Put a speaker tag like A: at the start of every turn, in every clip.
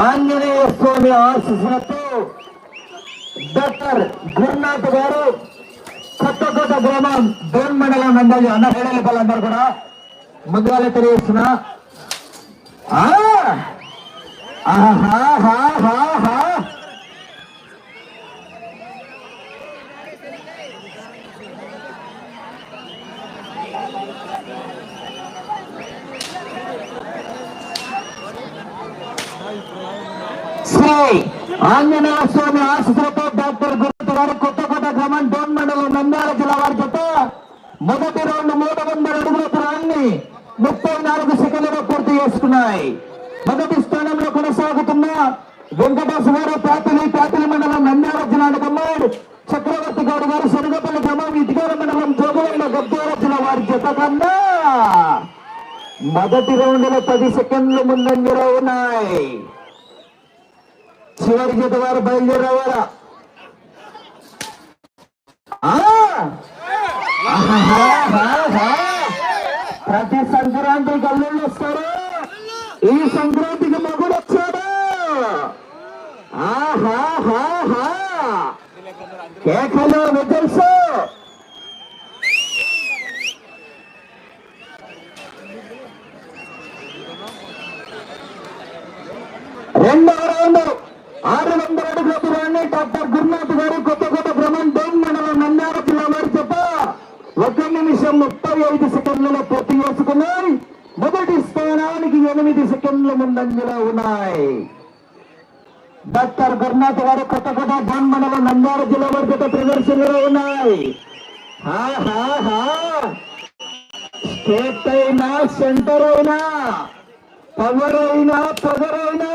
A: ఆంజనేయ స్వామి ఆశిస్సులతో డాక్టర్ గురునాథ్ గారు కొత్తకోట గ్రామం దోన్ మండలం నందలి అన్న హేళల పిల్లలందరూ కూడా ముందుగానే తెలియజేస్తున్నా. ఆహా. శ్రీ ఆంజనేయ స్వామి ఆశీస్సులతో డాక్టర్ గురునాథ్ గారు కొత్తకోట గ్రామం డోన్ మండలం నంద్యాల జిల్లా వారి చేత మొదటి రౌండ్ మూడు వందల అడుగుల దూరాన్ని ముప్పై నాలుగు సెకండ్లలో పూర్తి చేసుకున్నాయి. మొదటి స్థానంలో కొనసాగుతున్న వెంకటేశ్వర గారు పాతలి పాతలి మండలం నంద్యాల జిల్లా అమ్మాడు చక్రవర్తి గౌడ్ గారు సరుగపల్లి గ్రామం ఇటుగాల మండలం జోగులైన గద్దాల జిల్లా వారి చేత కన్నా మొదటి రౌండ్లో పది సెకండ్లు ముందంజలో ఉన్నాయి. చివరి జత వారు బయలుదేరేవారా? ఆ! ప్రతి సంక్రాంతి గల్లుళ్ళు వస్తారు? ఈ సంక్రాంతికి మగుడు వచ్చాడు? కేకలు తెలుసు? రెండు ఆరు వందల అడుగుల దూరాన్ని డాక్టర్ గురునాథ్ గారు కొత్త భ్రమణ్ డోన్ మండలం నంద్యాల జిల్లా వారి చేత ఒక నిమిషం ముప్పై ఐదు సెకండ్లలో పూర్తి చేసుకున్నాయి. మొదటి స్థానానికి ఎనిమిది సెకండ్ల ముందంజలో ఉన్నాయి. డాక్టర్ గురునాథ్ గారు కొత్త డోన్ మండలం నంద్యాల జిల్లా వారి చేత ప్రదర్శనలో ఉన్నాయి. స్టేట్ అయినా సెంటర్ అయినా పవర్ అయినా పవర్ అయినా.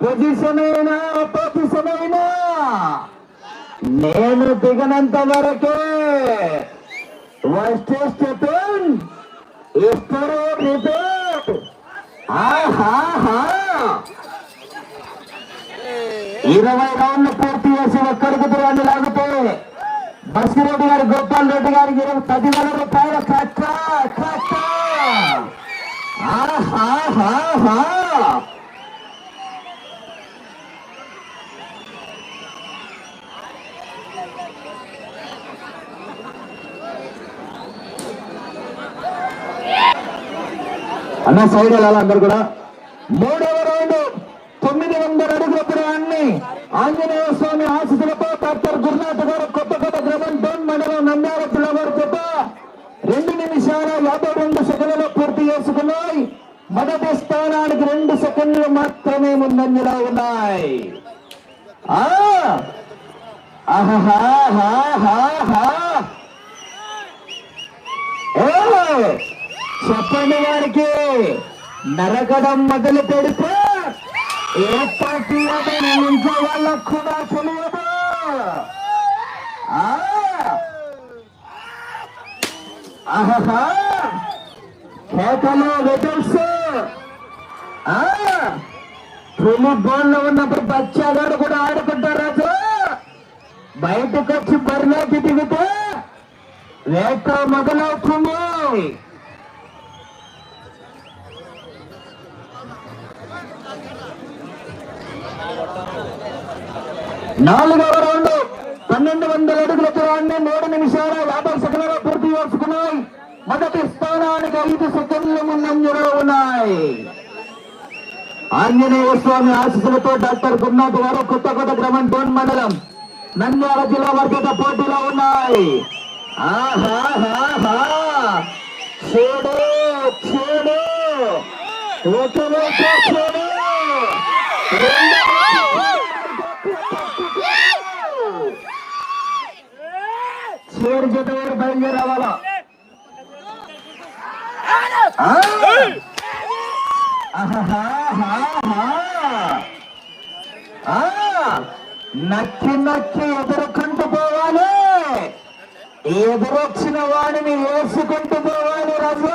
A: పొజిషన్ అయినా పొజిషన్ అయినా నేను దిగనంత వరకే వస్తే స్టెప్ ఇస్తారు రిపీట్ ఆహాహా ఇరవై రౌండ్లు పూర్తి చేసి ఒక్కడికి దూరాన్ని లాగితే బసిరెడ్డి గారు గోపాల్ రెడ్డి గారికి ఇరవై పదివేల రూపాయల కట్ట కట్ట ఆహాహాహా అన్న సైడ్ వెళ్ళాలి అందరు కూడా మూడవ రౌండ్ తొమ్మిది వందల అడుగుల దూరాన్ని ఆంజనేయ స్వామి ఆశీస్సులతో డాక్టర్ గురునాథ్ గారు కొత్త కొత్త గ్రామం డోన్ మండలం నంద్యాల జిల్లా వారి రెండు నిమిషాల యాభై రెండు సెకండ్లలో పూర్తి చేసుకున్నాయి. మొదటి స్థానానికి రెండు సెకండ్లు మాత్రమే ముందంజలో ఉన్నాయి. హా హా హా. చెప్పండి వారికి. నరకడం మొదలు పెడితే ఏ పార్టీ అతను ఇంట్లో వాళ్ళకు కూడా తెలియదు. ఆ! ఆహాహా! వెటల్స్ పులి బోన్లో ఉన్నప్పుడు బచ్చాగాడు కూడా ఆడుకుంటారు రాజు. బయటకు వచ్చి బరిలోకి దిగితే వేట మొదలవుతుంది. నాలుగవ రౌండ్ పన్నెండు వందల అడుగుల దూరాన్ని మూడు నిమిషాల యాభై సెకండ్లలో పూర్తి చేసుకున్నాయి. మొదటి స్థానానికి ఐదు సెకండ్లు ముందంజలో ఉన్నాయి. ఆంజనేయ స్వామి ఆశీస్సులతో డాక్టర్ గురునాథ్ గారు కొత్తకోట గ్రామం డోన్ మండలం నంద్యాల జిల్లా వర్గత పోటీలో ఉన్నాయి. ఆహాహాహా. చూడు చూడు ఒక చూడు రెండు చేడు జత వారు బయలుదేరి రావాలా ఆ! ఆహాహాహాహా. ఆ! ఎదుర్కొంటూ పోవాలి ఎదురొచ్చిన వాడిని వేసుకుంటూ పోవాలి రాజు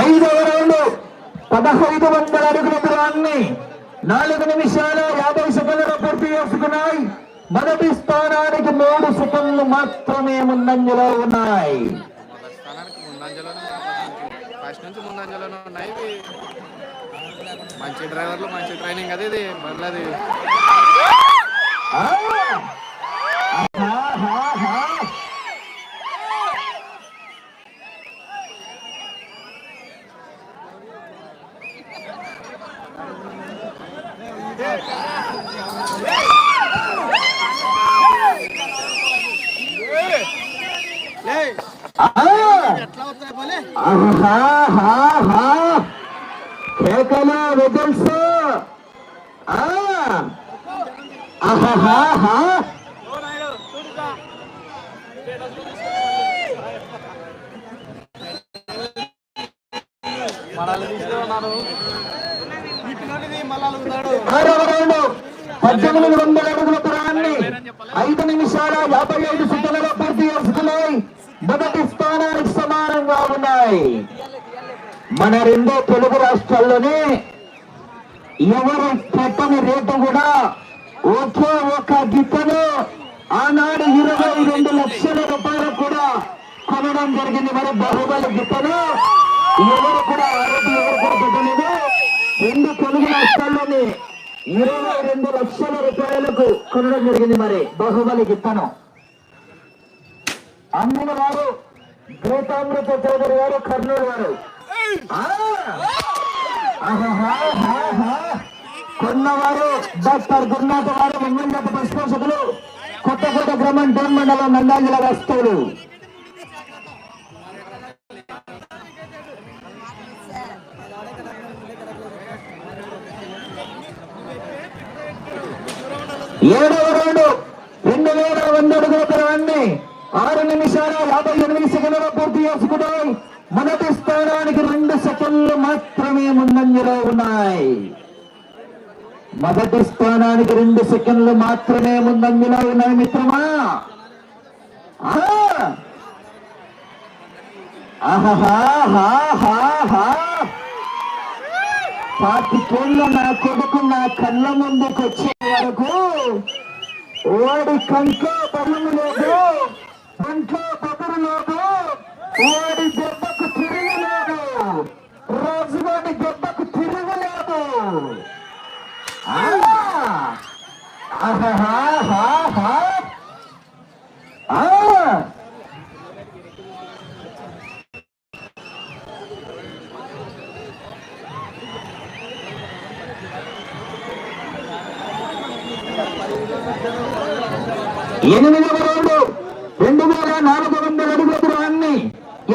A: ఐదవ రౌండ్ పదహైదు వందల అడుగుల దూరాన్ని నాలుగు నిమిషాల యాభై సెకండ్లలో పూర్తి చేసుకున్నాయి. మొదటి స్థానానికి మూడు సెకండ్లు మాత్రమే ముందంజలో ఉన్నాయి.
B: మంచి డ్రైవర్లు మంచి ట్రైనింగ్ అది ఇది. మళ్ళీ అది
A: ఆ! ఆహాహాహా! ఆ! ఆహాహాహా! కేకలు విజిల్స్ ఆ! ఆహాహాహా! ఆరవ రౌండ్ పద్దెనిమిది వందల అడుగుల దూరాన్ని ఐదు నిమిషాల యాభై ఐదు సెకండ్లలో పూర్తి చేసుకున్నాయి మొదటి స్థానానికి సమానంగా ఉన్నాయి. మన రెండో తెలుగు రాష్ట్రాల్లోనే ఎవరు పెట్టని రేటు కూడా ఒకే ఒక గిత్తను ఆనాడు ఇరవై రెండు లక్షల రూపాయలు కూడా కొనడం జరిగింది. మరి బహుబలి గిత్తను ఎవరు కూడా ఆ రోజు ఎవరు కూడా పెట్టలేదు రెండు తెలుగు రాష్ట్రాల్లోని ఇరవై రెండు లక్షల రూపాయలకు కొనడం జరిగింది మరి. బాహుబలి గిత్తనం. అమ్మిన వారు గీతామృత చౌదరి గారు కర్నూలు వారు. కొన్నవారు డాక్టర్ గురునాథ వారు మంగళగత పరిశోధకులు కొత్తకోట గ్రామం డోన్ మండలం నందాజిల వస్తువులు ఏడవ రౌండ్ రెండు వేల వంద అడుగుల ఆరు నిమిషాల యాభై ఎనిమిది సెకండ్లలో పూర్తి చేసుకుంటాం. మొదటి స్థానానికి రెండు సెకండ్లు మాత్రమే ముందంజలో ఉన్నాయి. మొదటి స్థానానికి రెండు సెకండ్లు మాత్రమే ముందంజలో ఉన్నాయి మిత్రమా? ఆ! ఆహాహాహాహా. పాతికేళ్ళ నా కొడుకు నా కళ్ళ ముందుకు వచ్చే వరకు ఓడి కంట్లో బలము లేదు కంట్లో బదురు లేదు వాడి దెబ్బకు తిరగలేదు రాజువాడి దెబ్బకు తిరగలేదు ఆహా ఆహాహాహాహా. ఆ! ఎనిమిదవ రౌండ్ రెండు వేల నాలుగు వందల అడుగుల దూరాన్ని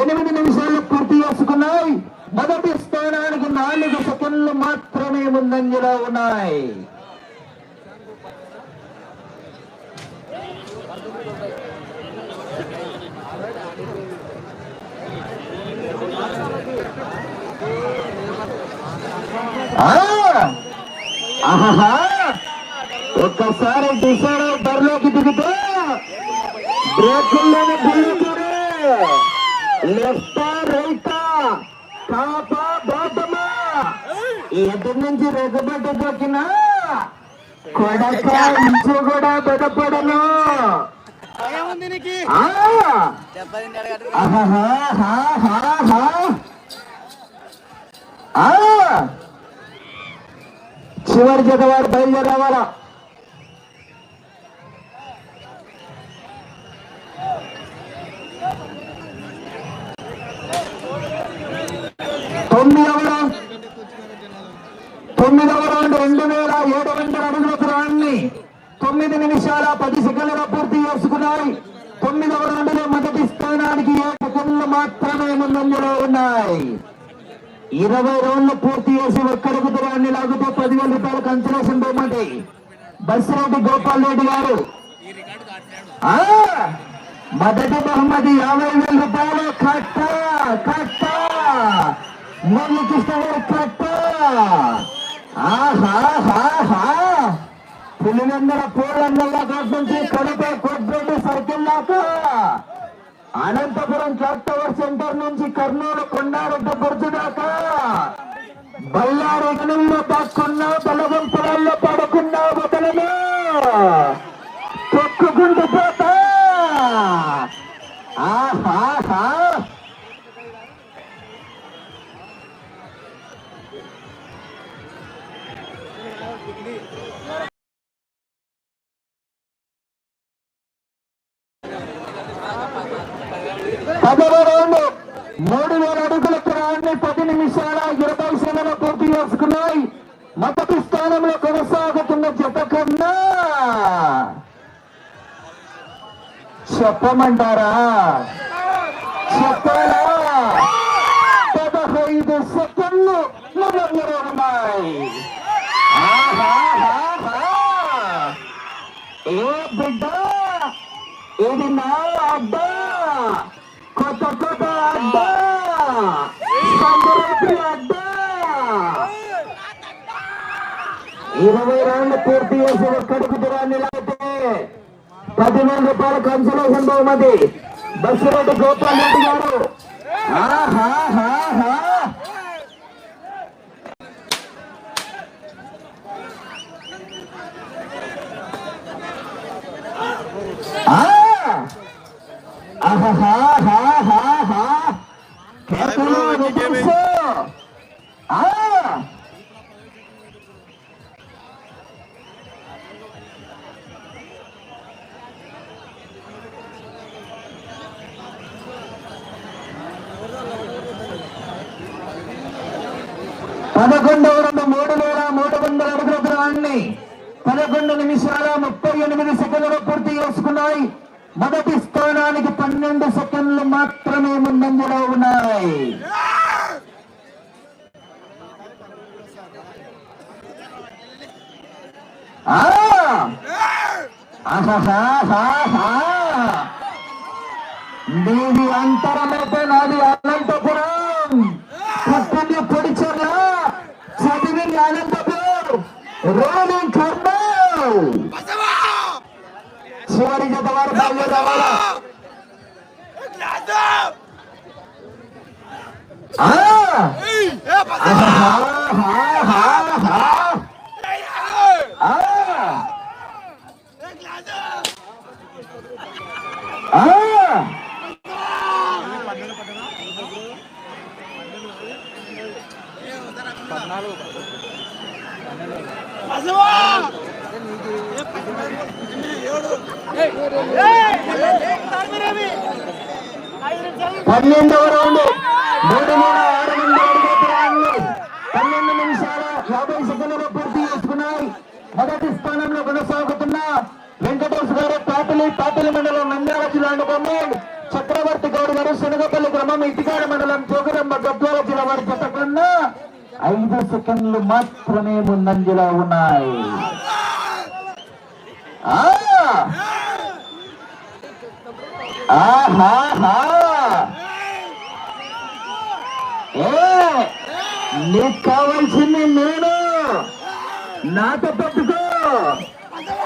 A: ఎనిమిది నిమిషాలు పూర్తి చేసుకున్నాయి. మొదటి స్థానానికి నాలుగు సెకండ్లు మాత్రమే ముందంజలో ఉన్నాయి. ఆహా ఒక్కసారి డిసైడ్ బరిలోకి దిగితే బ్రేకుల్లోనే బిల్లుతారు లెఫ్టా రైటా టాపా బాటమా ఎదురు నుంచి రెగ్గబడ్డ దొక్కిన కొడక ఇంచు కూడా బెదపడను. చివరి జత వారు బయలుదేరి తొమ్మిదవ తొమ్మిదవ రౌండ్ రెండు వేల ఏడు వందల అడుగుల దూరాన్ని తొమ్మిది నిమిషాల పది సెకండ్ల పూర్తి చేసుకున్నాయి. తొమ్మిదవ రౌండ్లో మొదటి స్థానానికి ఏడు సెకండ్లు మాత్రమే ముందంజలో ఉన్నాయి. ఇరవై రౌండ్లు పూర్తి చేసి ఒక్కడుగు దూరాన్ని లాగితే పదివేల రూపాయల కన్సలేషన్ బహుమతి. బస్సిరెడ్డి గోపాల్ రెడ్డి గారు. ఆ! మొదటి బహుమతి యాభై వేల రూపాయలు కట్ట కట్ట. మురళీ చూస్తున్నారు గారు కట్ట ఆహాహాహా పులివెందల పూలందల కాట్ నుంచి కడప కొట్రెడ్డి సర్కిల్ దాకా. అనంతపురం క్లాక్ టవర్ సెంటర్ నుంచి కర్నూలు కొండారెడ్డి బుర్జు దాకా. బళ్ళారి గనుల్లో దాక్కున్నా బలవంతులలో పడుకున్నా వదలను తొక్కుకుంటూ పోతా. ఆహా. చెప్పమంటారా? చెప్పాలా? పదహైదు సెకండ్లు ముందంజలో ఉన్నాయి ఏ బిడ్డ? ఇది నా అడ్డా. కొత్త కొత్త అడ్డా. సంబరాత్రి అడ్డా. ఇరవై రౌండ్లు పూర్తి చేసి ఒక్కడికి దూరాన్ని లాగితే పది వేల రూపాయల కన్సలేషన్ బహుమతి బస్సురెడ్డి గోపాల్ రెడ్డి గారు. ఆహాహాహా. ఆ ఆహాహాహాహా. కేకలు వినిపించు. ఆ పదకొండవ రెండు మూడు వేల మూడు వందల అడుగుల దూరాన్ని పదకొండు నిమిషాల ముప్పై ఎనిమిది సెకండ్లు పూర్తి చేసుకున్నాయి మొదటి స్థానానికి పన్నెండు సెకండ్లు మాత్రమే ముందంజలో ఉన్నాయి ఆ! ఆహాహాహాహా. నీది అంతరమైతే నాది అనంతపురం పుట్టింది పొడిచర్ల చదివింది అనంతపురం రోలింగ్ కర్నూల్ చివరి జత వారు బయలుదేరావాలా ఆ! పన్నెండవ రౌండ్. మూడు వేల ఆరు వందల అడుగుల పన్నెండు నిమిషాల యాభై సెకండ్లు పూర్తి చేసుకున్నాయి. మొదటి స్థానంలో కొనసాగుతున్న వెంకటేష్ గారు పాటలి పాటలి మండలం నంద్యాల జిల్లాను అనుభవం చక్రవర్తి గౌడ్ గారు శనగపల్లి గ్రామం ఇటికాడ మండలం జోగురమ్మ గద్వాల జిల్లా వారి జత ఐదు సెకండ్లు మాత్రమే ముందంజలో ఉన్నాయి. ఆహా! నీకు కావాల్సింది నేను. నాతో పట్టుకో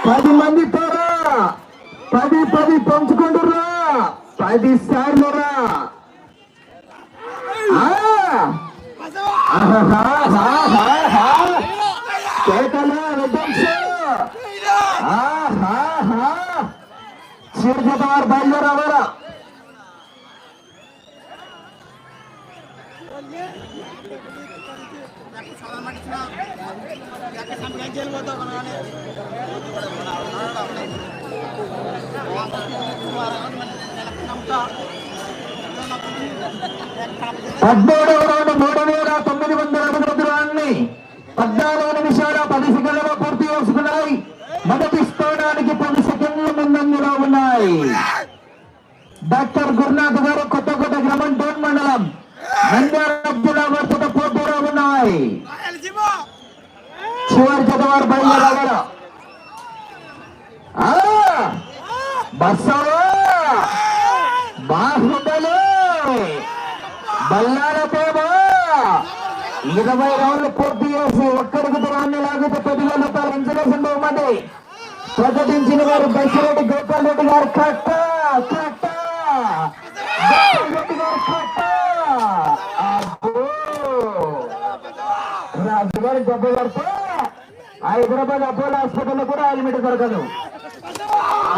A: పది మంది పోరా. పది పది పంచుకుంటురా పది సార్లు రా. ఆ! పద్మూడవ రౌండ్ మూడు వేల తొమ్మిది వందల అడుగుల దూరాన్ని పద్నాలుగు నిమిషాల పది సెకండ్లలో పూర్తి చేసుకున్నాయి. మొదటి స్థానానికి పది సెకండ్ల ముందంజలో ఉన్నాయి. డాక్టర్ గురునాథ్ గారు కొత్త కొత్త గ్రామం డోన్ మండలం. నంద్యాల వర్షత పోటీలో ఉన్నాయి చివరి చదవారు బయలుదేరారు. ఆ! బస్సవా బాహుబలి. బల్లాలతేమో ఇరవై రౌండ్లు పూర్తి చేసి ఒక్కరికి దూరాన్ని లాగితే పదివేల రూపాయలు ఇన్సూరెన్స్ బహుమతి ప్రకటించిన వారు బైసిరెడ్డి గోపాల్ రెడ్డి గారు కట్ట కట్ట గోపాల్ రెడ్డి గారు కట్ట. రాజుగారి గొప్ప పడితే హైదరాబాద్ అపోలో హాస్పిటల్లో కూడా ఆలిమిట్ దొరకదు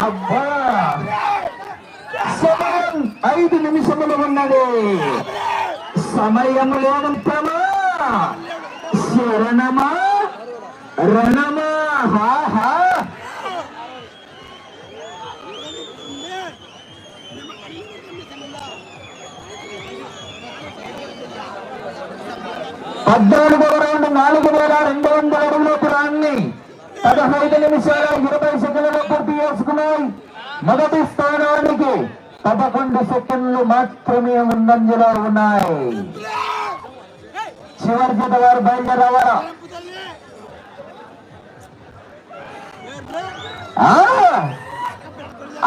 A: అబ్బా సమయం ఐదు నిమిషములు ఉన్నది సమయం లేదంతమా శరణమా రణమా హా హా పద్నాలుగవ రౌండ్ నాలుగు వేల రెండు వందల అడుగుల పురాన్ని పదహైదు నిమిషాల ఇరవై సెకండ్లలో పూర్తి చేసుకున్నాయి మొదటి స్థానానికి పదకొండు సెకండ్లు మాత్రమే ముందంజలో ఉన్నాయి చివరి జత వారు బయలుదేరవారా ఆ!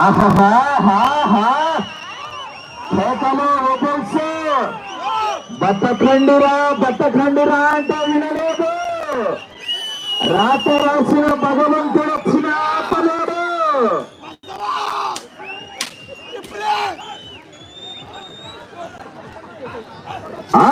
A: ఆహాహాహాహా! కేకలు విజిల్స్ బట్టఖండిరా అంటే వినలేదు రాత రాసిన భగవంతుడు వచ్చిన ఆపలేడు ఆ!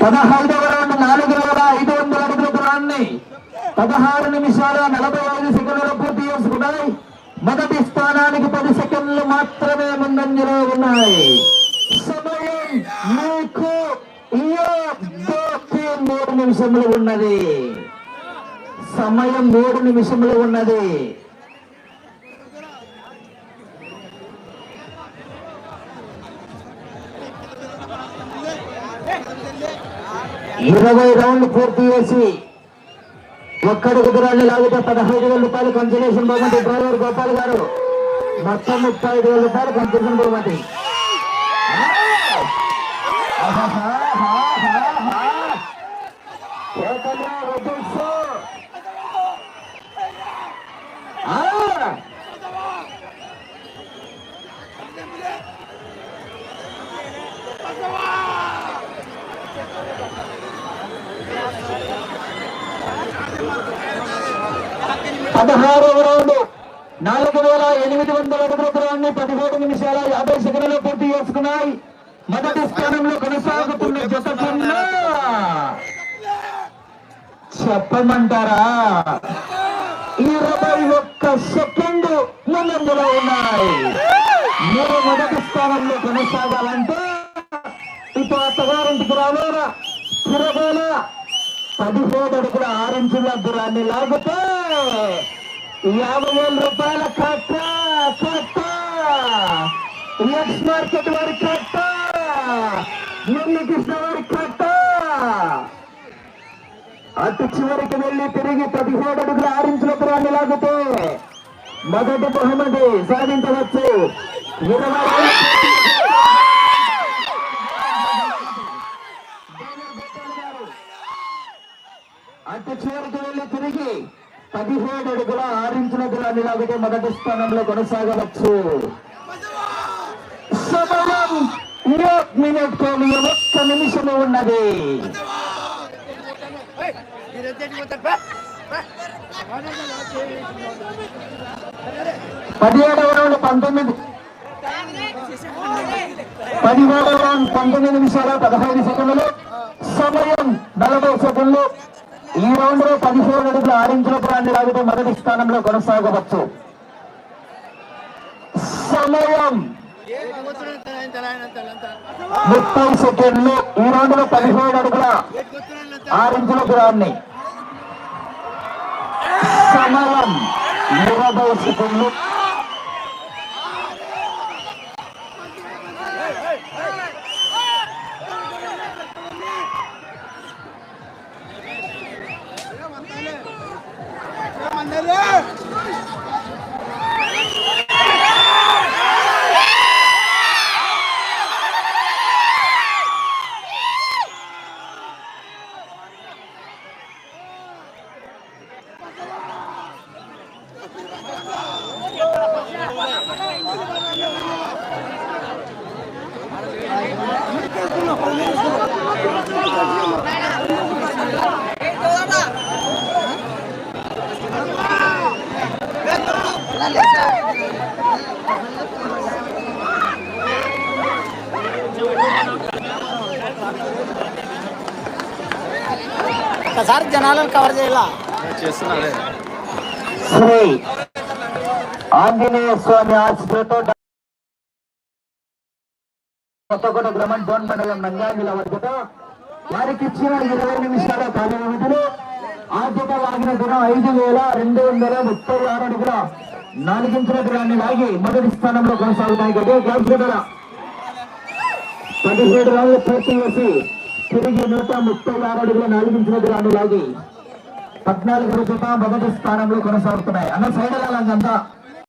A: పదహైదవ రౌండ్ నాలుగు వేల ఐదు వందల అడుగుల దూరాన్ని పదహారు నిమిషాల నలభై ఐదు సెకండ్లు పూర్తి చేసుకున్నాయి. మొదటి స్థానానికి పది సెకండ్లు మాత్రమే ముందంజలో ఉన్నాయి. సమయం మీకు మూడు నిమిషములు ఉన్నది. సమయం మూడు నిమిషములు ఉన్నది. ఇరవై రౌండ్లు పూర్తి చేసి ఒక్కడికి దూరాన్ని లాగితే పదహైదు వేల రూపాయలు కన్సలేషన్ బహుమతి. డ్రైవర్ గోపాల్ గారు మొత్తం ముప్పై ఐదు వేల రూపాయలు కన్సలేషన్ బహుమతి కేకలు, whistles. ఆ! పదహారవ రౌండ్ నాలుగు వేల ఎనిమిది వందల అడుగుల దూరాన్ని పదిహేడు నిమిషాల యాభై సెకండ్లు పూర్తి చేసుకున్నాయి. మొదటి స్థానంలో కొనసాగుతున్న జత కన్నా చెప్పమంటారా? ఇరవై ఒక్క సెకండ్ ముందంజలో ఉన్నాయి. మీరు మొదటి స్థానంలో కొనసాగాలంటే ఇటు అత్తగారింటికి రావాలా? తిరగాలా? పదిహేడు అడుగుల ఆరించుల దూరాన్ని లాగుతూ యాభై వేల రూపాయల కట్ట కట్ట. ఎక్స్ మార్కెట్ వారి కట్ట. మురళీకృష్ణ వారి కట్ట. అతి చివరికి వెళ్ళి తిరిగి పదిహేడు అడుగుల ఆరించుల దూరాన్ని లాగితే మొదటి బహుమతి సాధించవచ్చు. ఇరవై పట్టు చివరికి వెళ్ళి తిరిగి పదిహేడు అడుగుల ఆరించిన దూరాన్ని లాగితే మొదటి స్థానంలో కొనసాగవచ్చు. సమయం మినిట్ ఒక్క నిమిషము ఉన్నది. పదిహేడవ రౌండ్ పంతొమ్మిది. పదిహేడవ రౌండ్ పంతొమ్మిది నిమిషాల పదహైదు సెకండ్లు. సమయం నలభై సెకండ్లు. ఈ రౌండ్లో పదిహేడు అడుగుల ఆరించుల పురాన్ని లాగితే మొదటి స్థానంలో కొనసాగవచ్చు. సమయం ముప్పై సెకండ్లు. ఈ రౌండ్లో పదిహేడు అడుగుల ఆరించుల గురాన్ని. సమయం ఇరవై సెకండ్లు. Neler?
C: ఒకసారి జనాలను కవర్ చేయాల?
A: శ్రీ ఆంజనేయ స్వామి కొత్తకోట గ్రామం డోన్ మండలం నంద్యాల వర్గతో వారికి ఇచ్చిన ఇరవై నిమిషాల కాల వ్యవధిలో ఆద్యత లాగిన దినం ఐదు వేల రెండు వందల ముప్పై ఆరు అడుగుల నాలుగించిన దినాన్ని లాగి మొదటి స్థానంలో కొనసాగుతాయి కదా గ్రామ పదిహేడు రాళ్ళు పూర్తి చేసి తిరిగి నూట ముప్పై ఆరు అడుగుల నాలుగించినది రాను లాగి పద్నాలుగు జత మొదటి స్థానంలో కొనసాగుతున్నాయి. అన్న సైడ్ అంతా